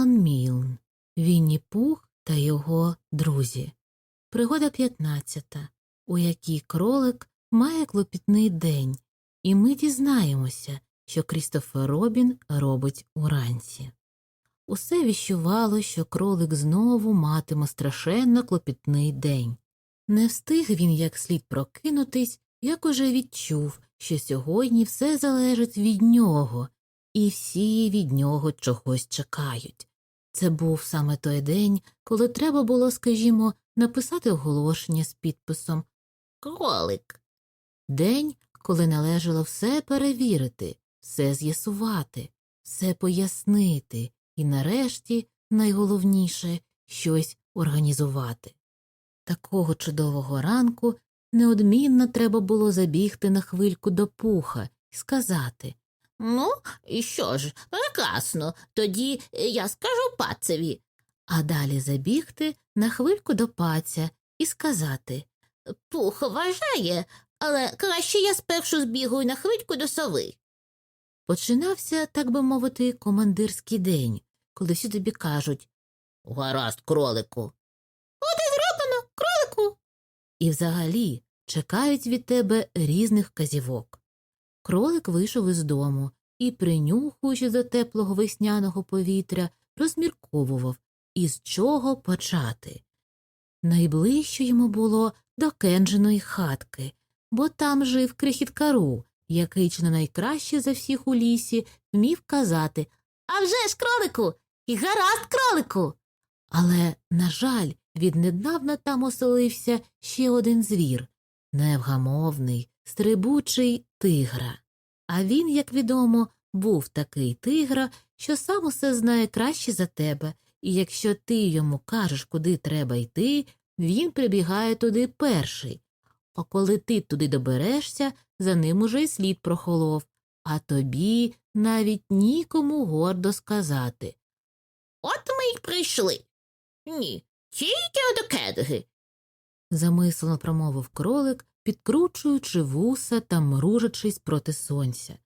Алан Мілн, Вінні Пух та його друзі. Пригода 15, у якій кролик має клопітний день, і ми дізнаємося, що Крістофер Робін робить уранці. Усе віщувало, що кролик знову матиме страшенно клопітний день. Не встиг він як слід прокинутись, як уже відчув, що сьогодні все залежить від нього, і всі від нього чогось чекають. Це був саме той день, коли треба було, скажімо, написати оголошення з підписом Кролик. День, коли належало все перевірити, все з'ясувати, все пояснити і, нарешті, найголовніше щось організувати. Такого чудового ранку неодмінно треба було забігти на хвильку до пуха і сказати Ну, і що ж, прекрасно, тоді е, я скажу пацеві. а далі забігти на хвильку до паця і сказати Пух вважає, але краще я спершу збігаю на хвильку до сови. Починався, так би мовити, командирський день, коли всі тобі кажуть Гаразд, кролику. «Зроблено, кролику. І взагалі чекають від тебе різних вказівок. Кролик вийшов із дому і, принюхуючи до теплого весняного повітря, розмірковував, із чого почати. Найближче йому було до Кенджиної хатки, бо там жив крихіткару, який чи не найкраще за всіх у лісі вмів казати А вже ж, кролику, і гаразд, кролику. Але, на жаль, віднедавна там оселився ще один звір невгамовний, стрибучий тигра. А він, як відомо, був такий тигра, що сам усе знає краще за тебе, і якщо ти йому кажеш, куди треба йти, він прибігає туди перший. А коли ти туди доберешся, за ним уже й слід прохолов, а тобі навіть нікому гордо сказати. От ми й прийшли. Ні, тільки до кедги. замислено промовив кролик, підкручуючи вуса та мружачись проти сонця.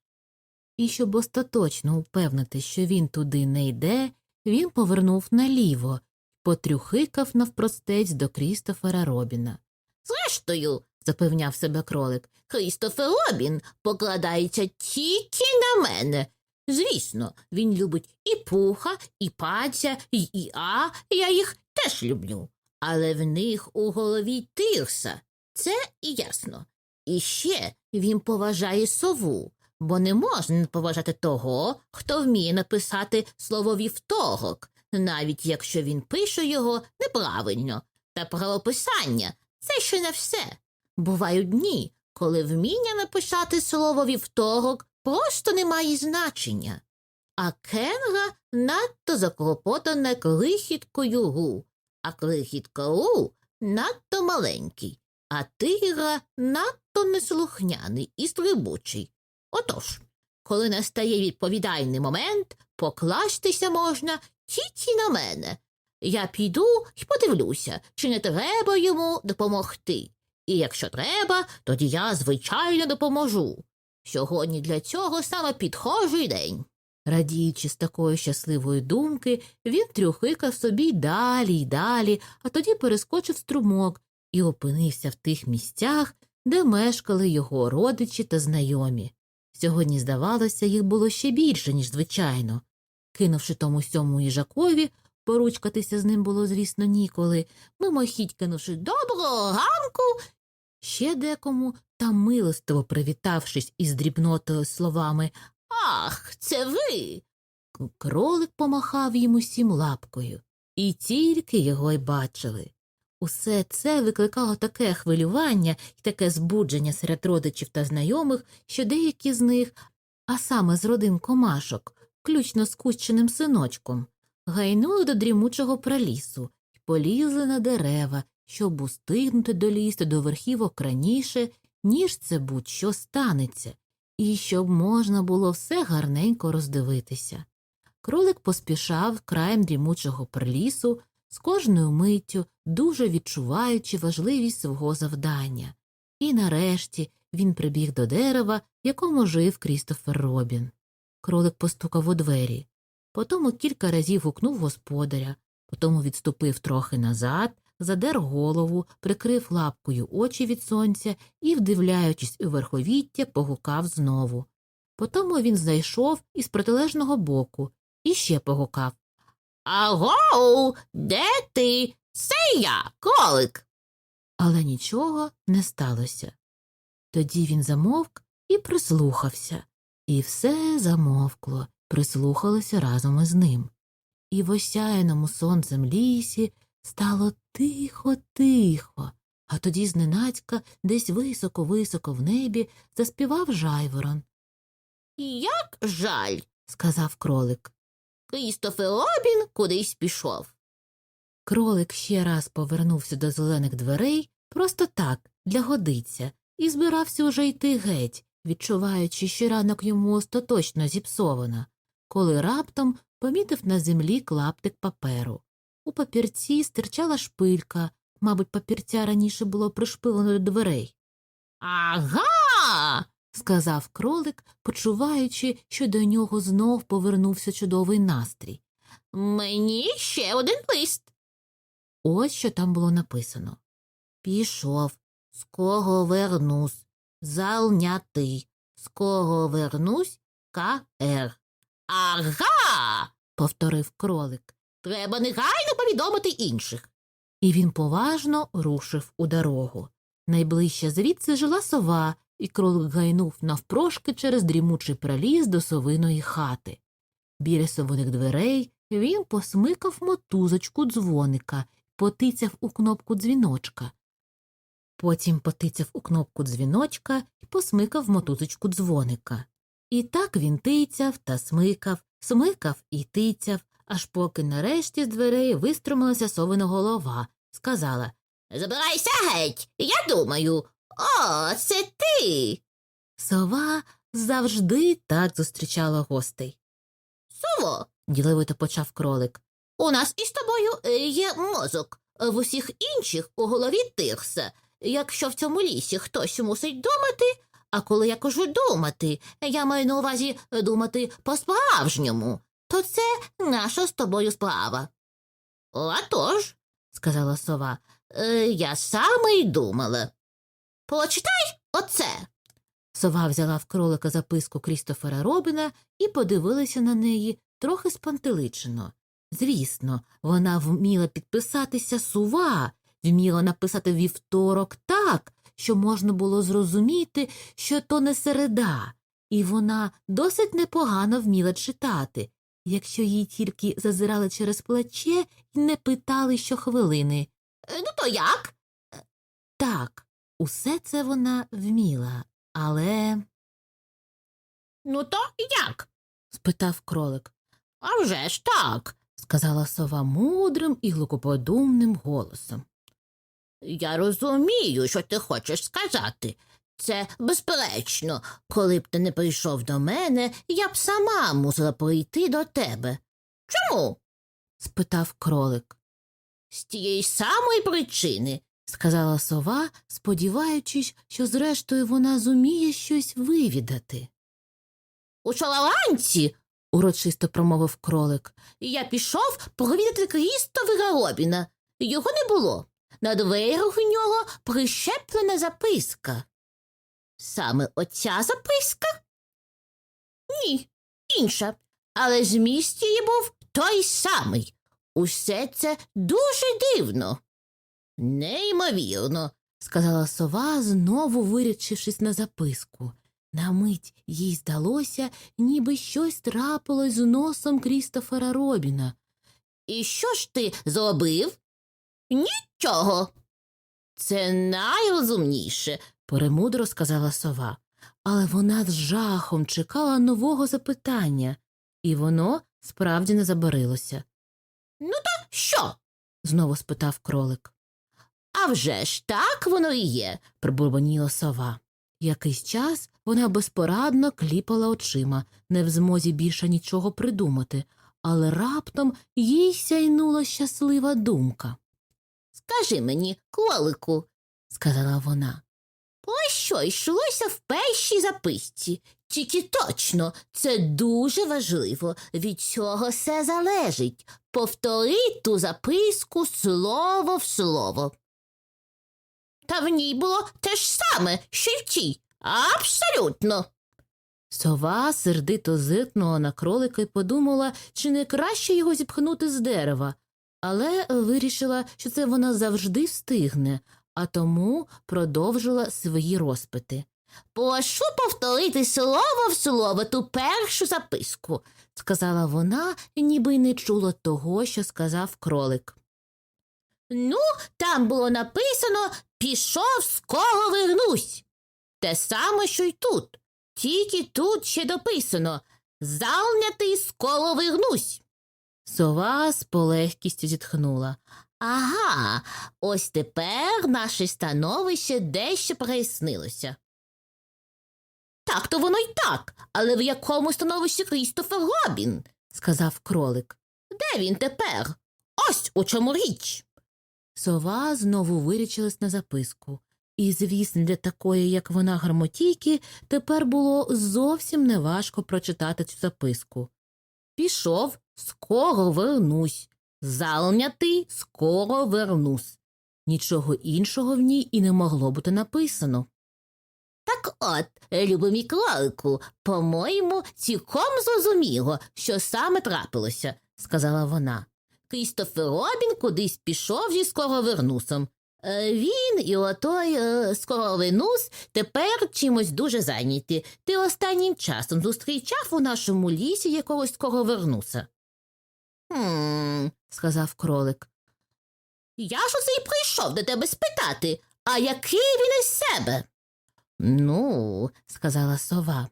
І щоб остаточно упевнити, що він туди не йде, він повернув наліво потрюхикав навпростець до Крістофера Робіна. Зрештою, запевняв себе кролик, Крістофер Робін покладається тільки на мене. Звісно, він любить і пуха, і паця, і іа, я їх теж люблю. Але в них у голові тирса, це і ясно. І ще він поважає сову, бо не можна поважати того, хто вміє написати слово вівторок, навіть якщо він пише його неправильно. Та правописання це ще не все. Бувають дні, коли вміння написати слово вівторок просто не має значення. А Кенга надто заклопотана крихіткою гу, а крихітка гу надто маленький, а тигра надто неслухняний і стрибучий. Отож, коли настає відповідальний момент, покластися можна тільки на мене. Я піду і подивлюся, чи не треба йому допомогти. І якщо треба, тоді я, звичайно, допоможу. Сьогодні для цього саме підхожий день. Радіючи з такої щасливої думки, він трюхикав собі далі й далі, а тоді перескочив струмок і опинився в тих місцях, де мешкали його родичі та знайомі. Сьогодні, здавалося, їх було ще більше, ніж звичайно. Кинувши тому сьому їжакові, поручкатися з ним було, звісно, ніколи, мимохідь кинувши доброго ранку, ще декому та милостиво привітавшись із дрібнотою словами Ах, це ви. Кролик помахав їм усім лапкою, і тільки його й бачили. Усе це викликало таке хвилювання і таке збудження серед родичів та знайомих, що деякі з них, а саме з родин комашок, включно з кущеним синочком, гайнули до дрімучого пралісу і полізли на дерева, щоб устигнути долізти до верхівок раніше, ніж це будь-що станеться, і щоб можна було все гарненько роздивитися. Кролик поспішав краєм дрімучого прилісу, з кожною миттю дуже відчуваючи важливість свого завдання. І нарешті він прибіг до дерева, в якому жив Крістофер Робін. Кролик постукав у двері. Потому кілька разів гукнув господаря, потому відступив трохи назад, задер голову, прикрив лапкою очі від сонця і, вдивляючись у верховіття, погукав знову. Потому він зайшов із протилежного боку і ще погукав. Агоу, де ти? Це я, кролик. Але нічого не сталося. Тоді він замовк і прислухався, і все замовкло, прислухалося разом із ним. І в осяяному сонцем лісі стало тихо-тихо, а тоді зненацька десь високо-високо в небі заспівав жайворон, Як жаль, сказав кролик. Крістофер Робін кудись пішов. Кролик ще раз повернувся до зелених дверей просто так, для годиця, і збирався уже йти геть, відчуваючи, що ранок йому остаточно зіпсовано, коли раптом помітив на землі клаптик паперу. У папірці стирчала шпилька, мабуть, папірця раніше було пришпилено до дверей. Ага. Сказав кролик, почуваючи, що до нього знов повернувся чудовий настрій. Мені ще один лист. Ось що там було написано. Пішов, з кого вернусь, залнятий, з кого вернусь, КР. Ага. повторив кролик. Треба негайно повідомити інших. І він поважно рушив у дорогу. Найближче звідси жила сова, і кролик гайнув навпрошки через дрімучий проліз до совиної хати. Біля совиних дверей він посмикав мотузочку дзвоника, потицяв у кнопку дзвіночка. Потім потицяв у кнопку дзвіночка і посмикав мотузочку дзвоника. І так він тицяв та смикав, смикав і тицяв, аж поки нарешті з дверей виструмилася совина голова, сказала Забирайся геть. Я думаю. О, це ти. Сова завжди так зустрічала гостей. Сово, Діливито почав кролик. у нас із тобою е, є мозок, в усіх інших у голові тирса. Якщо в цьому лісі хтось мусить думати, а коли я кажу думати, я маю на увазі думати по-справжньому, то це наша з тобою справа. «А тож», – сказала сова. е, я саме й думала. Почитай оце. Сова взяла в кролика записку Крістофера Робіна і подивилася на неї трохи спантеличено. Звісно, вона вміла підписатися сува, вміла написати вівторок так, що можна було зрозуміти, що то не середа, і вона досить непогано вміла читати, якщо їй тільки зазирали через плече і не питали щохвилини. Е, Ну то як? Так, усе це вона вміла, але. Ну то як? спитав кролик. А вже ж так. сказала сова мудрим і глукоподумним голосом. Я розумію, що ти хочеш сказати. Це безперечно, коли б ти не прийшов до мене, я б сама мусила прийти до тебе. Чому? спитав кролик, З тієї самої причини. Сказала сова, сподіваючись, що зрештою вона зуміє щось вивідати. У чолованці урочисто промовив кролик. я пішов провідати Крістовера Робіна. Його не було. На дверях у нього прищеплена записка. Саме оця записка? Ні, інша. Але зміст її був той самий. Усе це дуже дивно. Неймовірно. сказала сова, знову вирячившись на записку. На мить їй здалося, ніби щось трапилось з носом Крістофера Робіна. І що ж ти зробив? Нічого. Це найрозумніше. перемудро сказала сова. Але вона з жахом чекала нового запитання, і воно справді не забарилося. Що? знову спитав кролик. А вже ж так воно і є. пробурмотіла сова. Якийсь час вона безпорадно кліпала очима, не в змозі більше нічого придумати, але раптом їй сяйнула щаслива думка, Скажи мені, кролику, сказала вона. про що йшлося в першій записці? Тільки точно, це дуже важливо. Від цього все залежить. Повтори ту записку слово в слово. Та в ній було те ж саме, що й в тій. Абсолютно. Сова сердито зиркнула на кролика і подумала, чи не краще його зіпхнути з дерева, але вирішила, що це вона завжди встигне, а тому продовжила свої розпити. Прошу повторити слово в слово ту першу записку. Сказала вона, ніби й не чула того, що сказав кролик. Ну, там було написано пішов, скоро вернусь. Те саме, що й тут. Тільки тут ще дописано Залнятий скоро вернусь. Сова з полегкістю зітхнула. Ага, ось тепер наше становище дещо прояснилося. Так то воно й так, але в якому становищі Крістофер Робін? сказав кролик. Де він тепер? Ось у чому річ. Сова знову вирічилась на записку. І, звісно, для такої, як вона гармотійки, тепер було зовсім неважко прочитати цю записку. Пішов, скоро вернусь. Залнятий, скоро вернусь. Нічого іншого в ній і не могло бути написано. Так от, любимі кролику, по-моєму, цілком зрозуміло, що саме трапилося, сказала вона. Крістофер Робін кудись пішов зі скоровернусом. Е, Він і отой е, скоровинус тепер чимось дуже зайняті. Ти останнім часом зустрічав у нашому лісі якогось скоровернуса. Хм, сказав кролик. я ж оце й прийшов до тебе спитати, а який він із себе? Ну, сказала сова.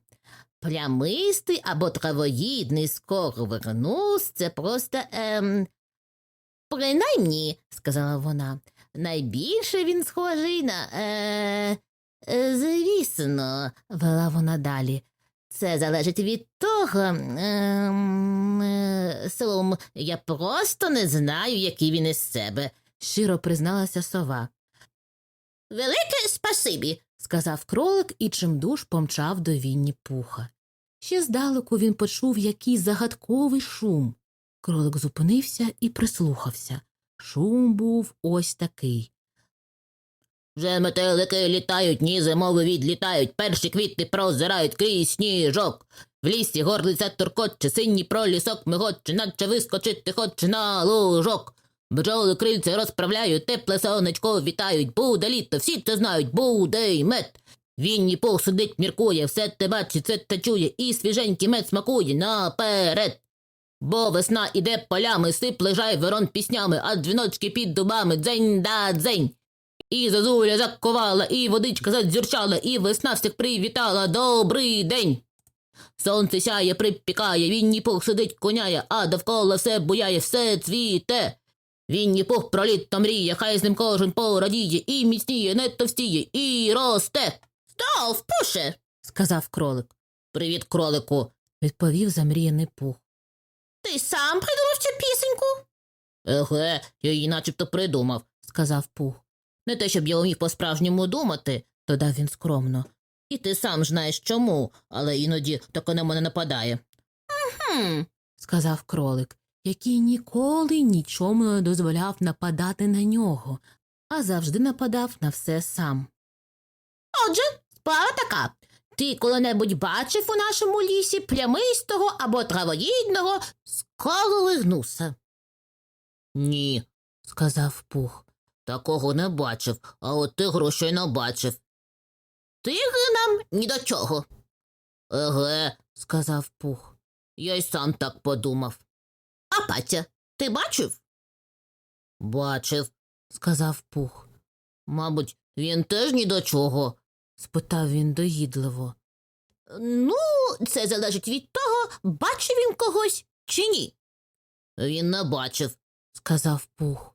Плямистий або травоїдний скоровернус – це просто ем. Принаймні, сказала вона, найбільше він схожий на е, е, звісно, Вела вона далі. це залежить від того. Ем, е, словом, я просто не знаю, який він із себе. Щиро призналася сова. Велике спасибі. сказав кролик і чимдуж помчав до Вінні пуха. Ще здалеку він почув якийсь загадковий шум. Кролик зупинився і прислухався. Шум був ось такий. Вже метелики літають, ні зимови відлітають, перші квіти прозирають крізь сніжок. В лісі горлиця туркоче, синій пролісок мигоче, наче вискочити хоче на лужок. Бджоли крильця розправляють, тепле сонечко вітають, буде літо, всі це знають, буде й мед. Вінні пух сидить, міркує, все те бачить, все те чує, і свіженький мед смакує наперед. Бо весна іде полями, сипле жай ворон піснями, а дзвіночки під дубами дзень да дзень. І зозуля закувала, і водичка задзюрчала, і весна всіх привітала. Добрий день. Сонце сяє, припікає, Вінні пух сидить, коняє, а довкола все буяє, все цвіте. Вінні пух про літо мріє, хай з ним кожен порадіє, і міцніє, не товстіє, і росте. Здоров, пуше. сказав кролик. Привіт, кролику. Відповів замріяний пух. Ти сам придумав цю пісеньку? Еге, я її начебто придумав. сказав пух. Не те, щоб я умів по-справжньому думати, Додав він скромно. і ти сам знаєш чому, але іноді таке на мене нападає. Хм, сказав кролик, який ніколи нічому не дозволяв нападати на нього, а завжди нападав на все сам. отже, справа така. Ти коли-небудь бачив у нашому лісі плямистого або травоїдного скорових гнуса? Ні, сказав пух. такого не бачив, а от тигру щойно бачив. Тигри нам ні до чого. Еге, сказав пух. я й сам так подумав. А Патя, ти бачив? Бачив, сказав пух. мабуть, він теж ні до чого. Спитав він доїдливо. Ну, це залежить від того, бачив він когось чи ні. Він не бачив. сказав пух.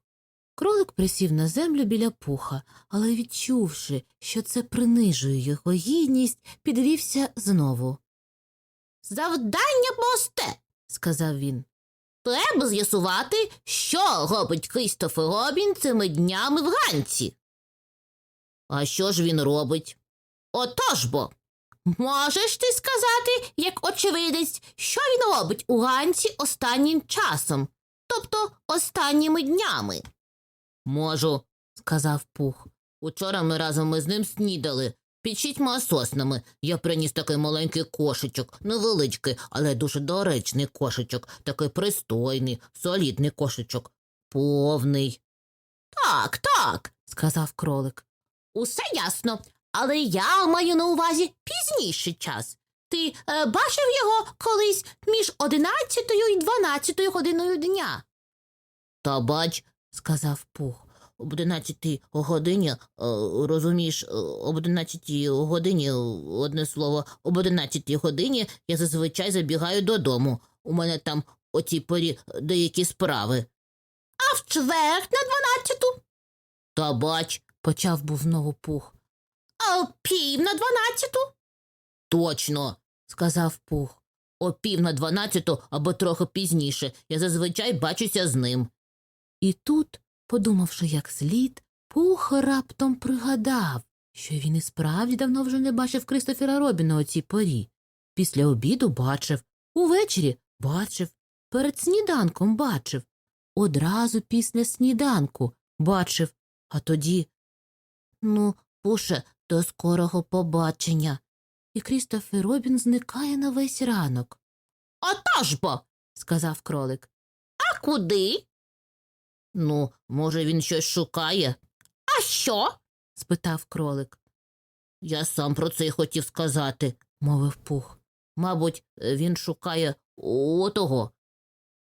Кролик присів на землю біля пуха, але, відчувши, що це принижує його гідність, підвівся знову, Завдання просте, сказав він. треба з'ясувати, що робить Крістофер Робін цими днями вранці. А що ж він робить? Отож бо. Можеш ти сказати, як очевидець, що він робить у ранці останнім часом, тобто останніми днями? Можу, сказав Пух. Учора ми разом із ним снідали. Під шістьма соснами я приніс такий маленький кошечок, невеличкий, але дуже доречний кошечок, такий пристойний, солідний кошечок, повний. Так, так, сказав кролик. Усе ясно, але я маю на увазі пізніший час. Ти е, бачив його колись між одинадцятою і дванадцятою годиною дня? Та бач, сказав Пух. Об одинадцятій годині, е, розумієш, е, об одинадцятій годині, одне слово, об одинадцятій годині я зазвичай забігаю додому. У мене там о цій порі деякі справи. А в чверть на дванадцяту? Та бач, почав був знову пух. А о пів на дванадцяту? Точно, сказав пух. О пів на дванадцяту або трохи пізніше я зазвичай бачуся з ним. І тут, подумавши як слід, Пух раптом пригадав, що він і справді давно вже не бачив Кристофера Робіна о цій порі. Після обіду бачив, увечері бачив, перед сніданком бачив, одразу після сніданку бачив, а тоді. Ну, пуше, до скорого побачення. І Крістофер Робін зникає на весь ранок, Отож бо. сказав кролик. А куди? Ну, може, він щось шукає. А що? спитав кролик, Я сам про це й хотів сказати. мовив пух. Мабуть, він шукає отого.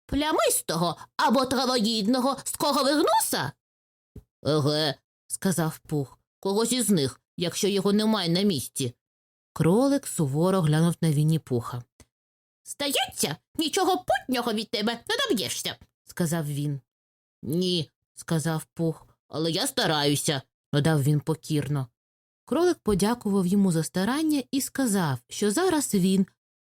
Плямистого або травоїдного скогових носа? Еге, сказав пух. когось із них, якщо його немає на місці. Кролик суворо глянув на Вінні пуха, Здається, нічого путнього від тебе не доб'єшся. сказав він. Ні, сказав пух, але я стараюся. додав він покірно. Кролик подякував йому за старання і сказав, що зараз він,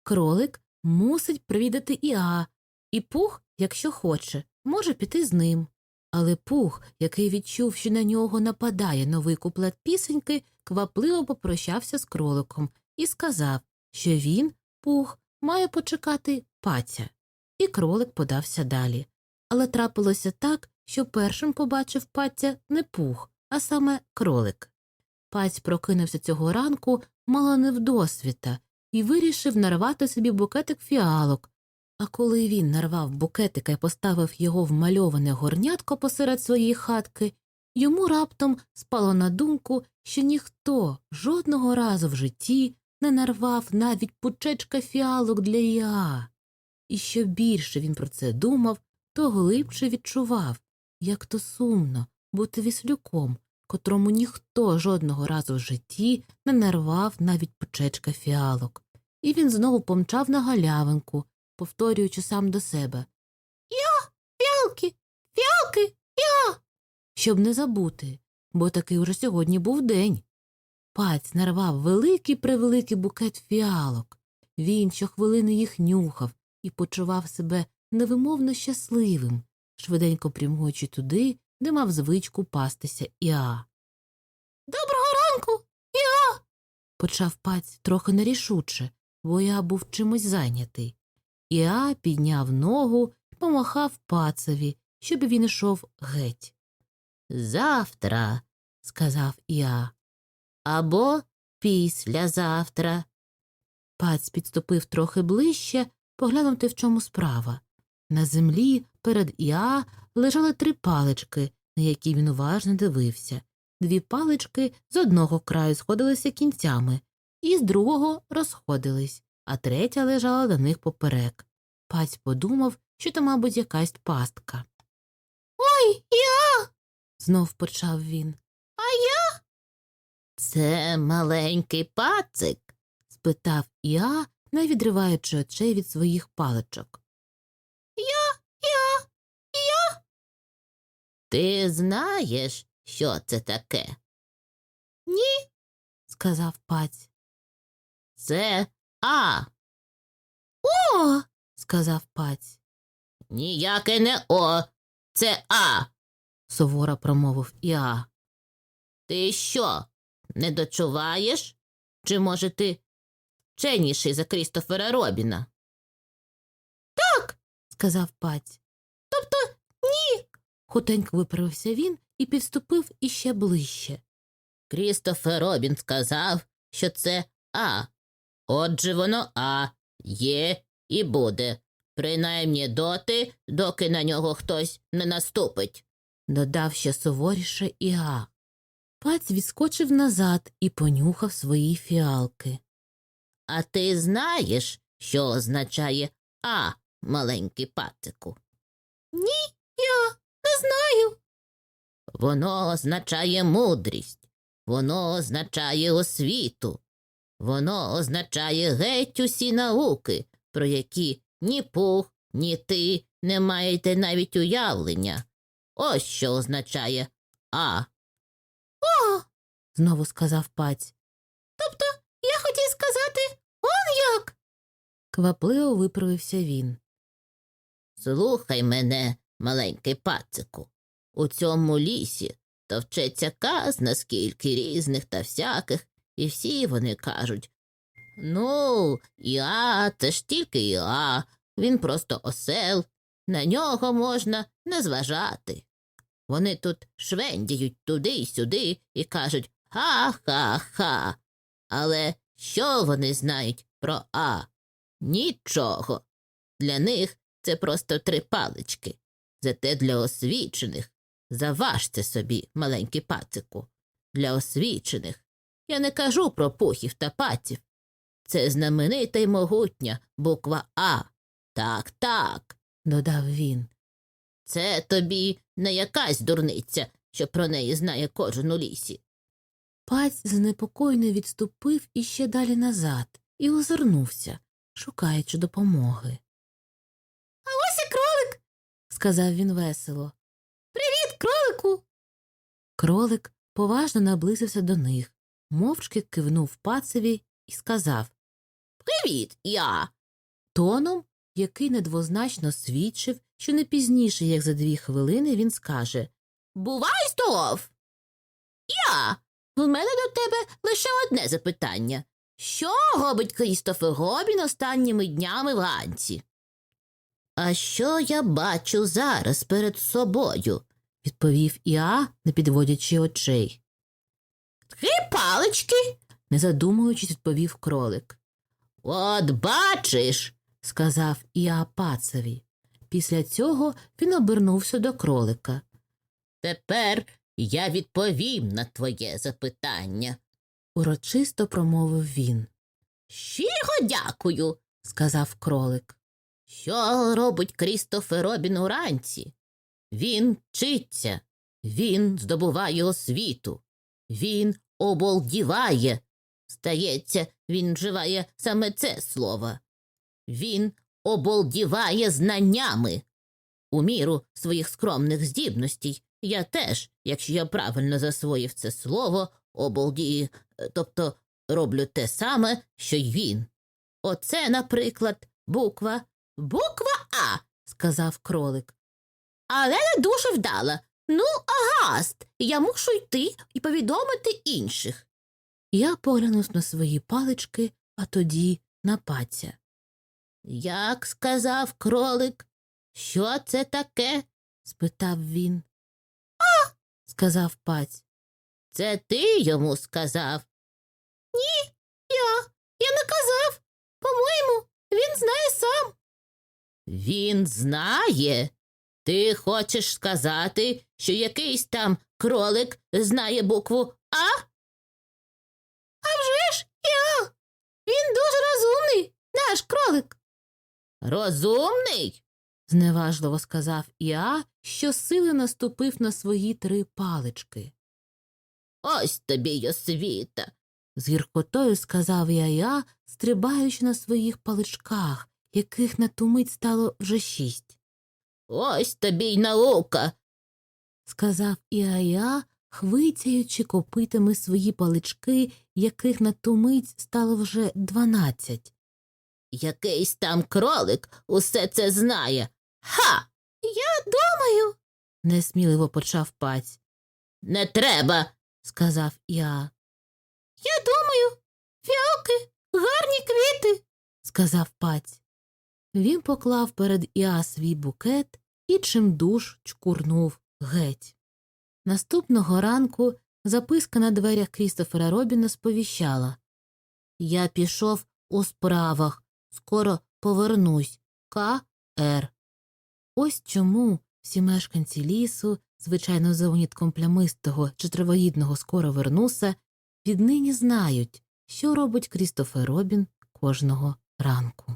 кролик, мусить привідати Іа, і пух, якщо хоче, може піти з ним. Але пух, який відчув, що на нього нападає новий куплет пісеньки, квапливо попрощався з кроликом і сказав, що він, пух, має почекати паця. І кролик подався далі. Але трапилося так, що першим побачив паця не пух, а саме кролик. Паць прокинувся цього ранку мало не вдосвіта і вирішив нарвати собі букетик фіалок. А коли він нарвав букетика і поставив його в мальоване горнятко посеред своєї хатки, йому раптом спало на думку, що ніхто жодного разу в житті не нарвав навіть пучечка фіалок для Іа. І що більше він про це думав, то глибше відчував, як то сумно бути віслюком, котрому ніхто жодного разу в житті не нарвав навіть пучечка фіалок. І він знову помчав на галявинку, повторюючи сам до себе Я, фіалки, фіалки, я. Щоб не забути, бо такий уже сьогодні був день. Паць нарвав великий превеликий букет фіалок. Він щохвилини їх нюхав і почував себе невимовно щасливим, швиденько прямуючи туди, де мав звичку пастися Іа. Доброго ранку, Іа. почав паць трохи нерішуче, бо Іа був чимось зайнятий. Іа підняв ногу і помахав пацеві, щоб він йшов геть. Завтра, сказав Іа. або післязавтра. Паць підступив трохи ближче, поглянути, в чому справа. На землі перед Іа лежали три палички, на які він уважно дивився. Дві палички з одного краю сходилися кінцями, і з другого розходились, а третя лежала до них поперек. Паць подумав, що то, мабуть, якась пастка. Ой, Іа. знов почав він. А я? Це маленький пацик. спитав Іа, не відриваючи очей від своїх паличок. Я? Ти знаєш, що це таке? Ні, сказав паць. Це А. О. сказав паць. Ніяке не О. Це А. суворо промовив Іа. Ти що, не дочуваєш? Чи може ти вченіший за Крістофера Робіна. Так, сказав паць. Тобто ні. Хутенько виправився він і підступив іще ближче. Крістофер Робін сказав, що це А. Отже, воно А є і буде, принаймні доти, доки на нього хтось не наступить. Додав ще суворіше і га. Паць відскочив назад і понюхав свої фіалки. А ти знаєш, що означає А, маленький пацику? Ні, я не знаю. Воно означає мудрість, воно означає освіту, воно означає геть усі науки, про які ні пух, ні ти не маєте навіть уявлення. Ось що означає А. О, Знову сказав паць. тобто я хотів сказати он як. Квапливо виправився він. Слухай мене, маленький пацику. У цьому лісі товчеться казна скільки різних та всяких, і всі вони кажуть Ну, Іа, це ж тільки Іа, він просто осел, на нього можна не зважати. Вони тут швендяють туди й сюди і кажуть ха-ха-ха. Але що вони знають про А? Нічого. Для них це просто три палички. Зате для освічених. Заваж це собі, маленький пацику. Для освічених. Я не кажу про пухів та паців. Це знаменита й могутня буква А. Так, так. Додав він. Це тобі не якась дурниця, що про неї знає кожен у лісі. Паць занепокоєно відступив іще далі назад і озирнувся, шукаючи допомоги. А ось і кролик. Сказав він весело. Привіт, кролику. Кролик поважно наблизився до них, мовчки кивнув пацеві і сказав Привіт, я. тоном, який недвозначно свідчив, що не пізніше, як за дві хвилини, він скаже Бувай здоров. Я. У мене до тебе лише одне запитання. Що робить Крістофер Робін останніми днями вранці? А що я бачу зараз перед собою? відповів Іа, не підводячи очей. Три палички? Не задумуючись, відповів кролик. От бачиш. сказав Іа пацеві. Після цього він обернувся до кролика. Тепер я відповім на твоє запитання. Урочисто промовив він. Щиро дякую. Сказав кролик. Що робить Крістофер Робін уранці? Він вчиться, він здобуває освіту, він оболдіває. Здається, він вживає саме це слово. Він оболдіває знаннями. У міру своїх скромних здібностей я теж, якщо я правильно засвоїв це слово, оболдію, тобто роблю те саме, що й він. Оце, наприклад, буква Буква А, сказав кролик. але не дуже вдала. Ну, а гаразд, я мушу йти і повідомити інших. Я поглянув на свої палички, а тоді на паця. Як сказав кролик, що це таке? спитав він. А. сказав паць. Це ти йому сказав. Ні, я. Я не казав. По-моєму, він знає сам. Він знає. Ти хочеш сказати, що якийсь там кролик знає букву А? А вже ж я. Він дуже розумний, наш кролик. Розумний? зневажливо сказав Іа, що сили наступив на свої три палички. Ось тобі й освіта. З гіркотою сказав я, стрибаючи на своїх паличках, яких на ту мить стало вже шість. Ось тобі й наука. Сказав Іая, хвицяючи копитами свої палички, яких на ту мить стало вже дванадцять. Якийсь там кролик усе це знає. Ха! Я думаю. несміливо почав паць, Не треба. сказав Іа. Я думаю, фіалки Гарні квіти. сказав паць. Він поклав перед Іа свій букет і чимдуж чкурнув геть. Наступного ранку записка на дверях Крістофера Робіна сповіщала Я пішов у справах, скоро повернусь. К. Р. Ось чому всі мешканці лісу, звичайно, за винятком плямистого чи травоїдного скоро вернуся, віднині знають, що робить Крістофер Робін кожного ранку.